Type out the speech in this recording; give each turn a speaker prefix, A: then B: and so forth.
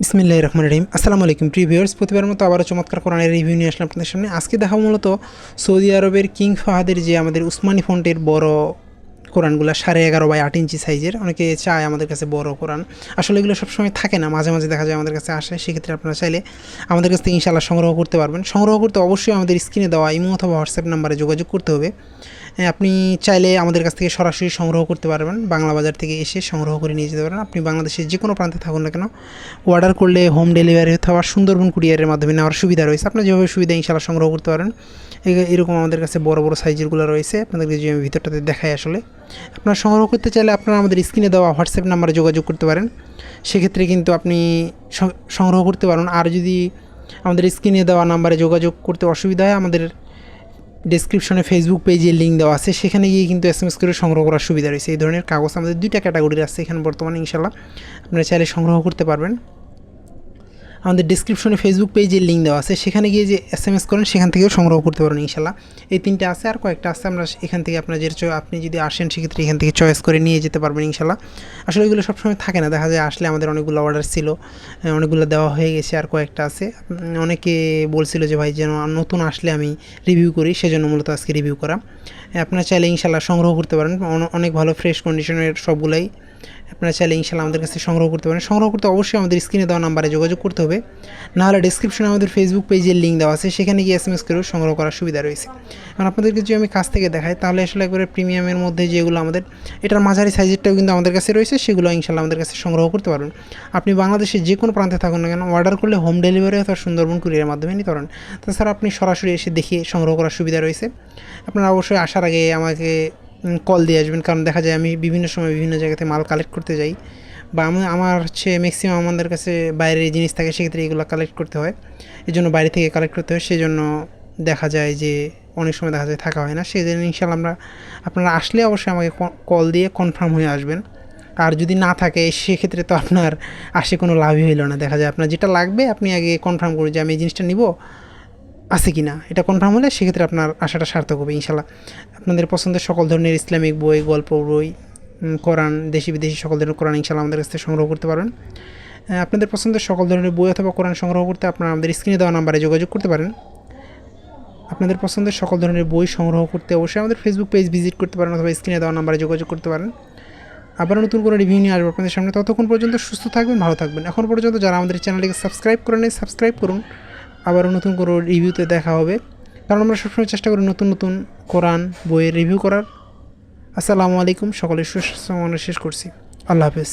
A: বিসমিল্লাহ রহমান রহিম। আসসালামু আলাইকুম প্রিভিউয়ার্স প্রতিবার মতো আবারও চমৎকার কোরআনের রিভিউ নিয়ে আসলাম আপনাদের সামনে। আজকে দেখা মূলত সৌদি আরবের কিং ফাহাদের যে আমাদের উসমানি ফন্টের বড় কোরআনগুলো সাড়ে এগারো বাই আট ইঞ্চি সাইজের, অনেকে চায় আমাদের কাছে বড় কোরআন। আসলে এগুলো সবসময় থাকে না, মাঝে মাঝে দেখা যায় আমাদের কাছে আসে, সেক্ষেত্রে আপনারা চাইলে আমাদের কাছ থেকে ইনশাল্লাহ সংগ্রহ করতে পারবেন। সংগ্রহ করতে অবশ্যই আমাদের স্ক্রিনে দেওয়া ইমো অথবা হোয়াটসঅ্যাপ নাম্বারে যোগাযোগ করতে হবে। আপনি চাইলে আমাদের কাছ থেকে সরাসরি সংগ্রহ করতে পারবেন, বাংলা বাজার থেকে এসে সংগ্রহ করে নিয়ে যেতে পারেন। আপনি বাংলাদেশের যে কোনো প্রান্তে থাকুন না কেন অর্ডার করলে হোম ডেলিভারি অথবা সুন্দরবন কুরিয়ারের মাধ্যমে নেওয়ার সুবিধা রয়েছে। আপনার যেভাবে সুবিধা ইনশাল্লাহ সংগ্রহ করতে পারেন এরকম আমাদের কাছে বড় বড় সাইজেরগুলো রয়েছে। আপনাদেরকে যে আমি ভিতরটাতে দেখাই আসলে। আপনারা সংগ্রহ করতে চাইলে আপনারা আমাদের স্ক্রিনে দেওয়া হোয়াটসঅ্যাপ নাম্বারে যোগাযোগ করতে পারেন। সেক্ষেত্রে কিন্তু আপনি সংগ্রহ করতে পারেন আর যদি আমাদের স্ক্রিনে দেওয়া নাম্বারে যোগাযোগ করতে অসুবিধা হয়, আমাদের ডিসক্রিপশনে ফেসবুক পেজে লিঙ্ক দেওয়া আছে। সেখানে গিয়ে কিন্তু এস এম এস করে সংগ্রহ করার সুবিধা রয়েছে। এই ধরনের কাগজ আমাদের দুইটা ক্যাটাগরির আছে এখানে বর্তমানে ইনশাল্লাহ আপনারা চাইলে সংগ্রহ করতে পারবেন। আমাদের ডিসক্রিপশনে ফেসবুক পেজে লিঙ্ক দেওয়া আছে। সেখানে গিয়ে যে এস এম এস করেন, সেখান থেকেও সংগ্রহ করতে পারেন ইনশাল্লাহ। এই তিনটে আছে, আর কয়েকটা আছে, আমরা এখান থেকে আপনার যে আপনি যদি আসেন, সেক্ষেত্রে এখান থেকে চয়েস করে নিয়ে যেতে পারবেন ইনশাল্লাহ। আসলে এগুলো সবসময় থাকে না, দেখা যায় আসলে আমাদের অনেকগুলো অর্ডার ছিল অনেকগুলো দেওয়া হয়ে গেছে, আর কয়েকটা আছে। অনেকে বলছিল যে, ভাই, যেন নতুন আসলে আমি রিভিউ করি, সেজন্য মূলত আজকে রিভিউ করা। আপনারা চাইলে ইনশাল্লাহ সংগ্রহ করতে পারেন। অনেক ভালো ফ্রেশ কন্ডিশনের সবগুলাই আপনারা চাইলে ইনশাল্লাহ আমাদের কাছে সংগ্রহ করতে পারেন। সংগ্রহ করতে অবশ্যই আমাদের স্ক্রিনে দেওয়া নাম্বারে যোগাযোগ করতে হবে। নাহলে ডিসক্রিপশনে আমাদের ফেসবুক পেজের লিঙ্ক দেওয়া আছে, সেখানে গিয়ে এস এম এস করেও সংগ্রহ করার সুবিধা রয়েছে। কারণ আপনাদেরকে যদি আমি কাছ থেকে দেখাই, তাহলে আসলে একবারে প্রিমিয়ামের মধ্যে যেগুলো আমাদের, এটার মাঝারি সাইজেরটাও কিন্তু আমাদের কাছে রয়েছে, সেগুলো ইনশাল্লাহ আমাদের কাছে সংগ্রহ করতে পারবেন। আপনি বাংলাদেশের যে কোনো প্রান্তে থাকুন না কেন অর্ডার করলে হোম ডেলিভারি অথবা সুন্দরবন কুরিয়ারের মাধ্যমে নিতে পারেন। তাছাড়া আপনি সরাসরি এসে দেখে সংগ্রহ করার সুবিধা রয়েছে। আপনারা অবশ্যই আসার আগে আমাকে কল দিয়ে আসবেন। কারণ দেখা যায় আমি বিভিন্ন সময় বিভিন্ন জায়গাতে মাল কালেক্ট করতে যাই বা আমি, আমার হচ্ছে ম্যাক্সিমাম আমাদের কাছে বাইরের জিনিস থাকে, সেক্ষেত্রে এগুলো কালেক্ট করতে হয়। এই জন্য বাইরে থেকে কালেক্ট করতে হয়। সেই জন্য দেখা যায় যে অনেক সময় দেখা যায় থাকা হয় না। সেই জন্য ইনশাল্লাহ আমরা, আপনারা আসলে অবশ্যই আমাকে কল দিয়ে কনফার্ম হয়ে আসবেন। আর যদি না থাকে, সেক্ষেত্রে তো আপনার আসে কোনো লাভই হইল না। দেখা যায় আপনার যেটা লাগবে, আপনি আগে কনফার্ম করুন যে আমি এই জিনিসটা নিব। আছে কি না এটা কনফার্ম হলে সেক্ষেত্রে আপনার আশাটা সার্থক হবে, ইনশাল্লাহ। আপনাদের পছন্দের সকল ধরনের ইসলামিক বই, গল্প, বই কোরআন, দেশি বিদেশি সকল ধরনের কোরআন ইনশাল্লাহ আমাদের কাছ থেকে সংগ্রহ করতে পারবেন। আপনাদের পছন্দের সকল ধরনের বই অথবা কোরআন সংগ্রহ করতে আপনারা আমাদের স্ক্রিনে দেওয়া নাম্বারে যোগাযোগ করতে পারেন। আপনাদের পছন্দের সকল ধরনের বই সংগ্রহ করতে অবশ্যই আমাদের ফেসবুক পেজ ভিজিট করতে পারেন অথবা স্ক্রিনে দেওয়া নাম্বারে যোগাযোগ করতে পারেন। আবার নতুন করে রিভিউ নিয়ে আসব আপনাদের সামনে। ততক্ষণ পর্যন্ত সুস্থ থাকবেন, ভালো থাকবেন। এখন পর্যন্ত যারা আমাদের চ্যানেলটিকে সাবস্ক্রাইব করে নেই সাবস্ক্রাইব করুন। আবারও নতুন কোনো রিভিউতে দেখা হবে। কারণ আমরা সবসময় চেষ্টা করি নতুন নতুন কোরআন বইয়ের রিভিউ করার। আসসালামু আলাইকুম সকলের সুস্বাস্থ্য শেষ করছি। আল্লাহ হাফেজ।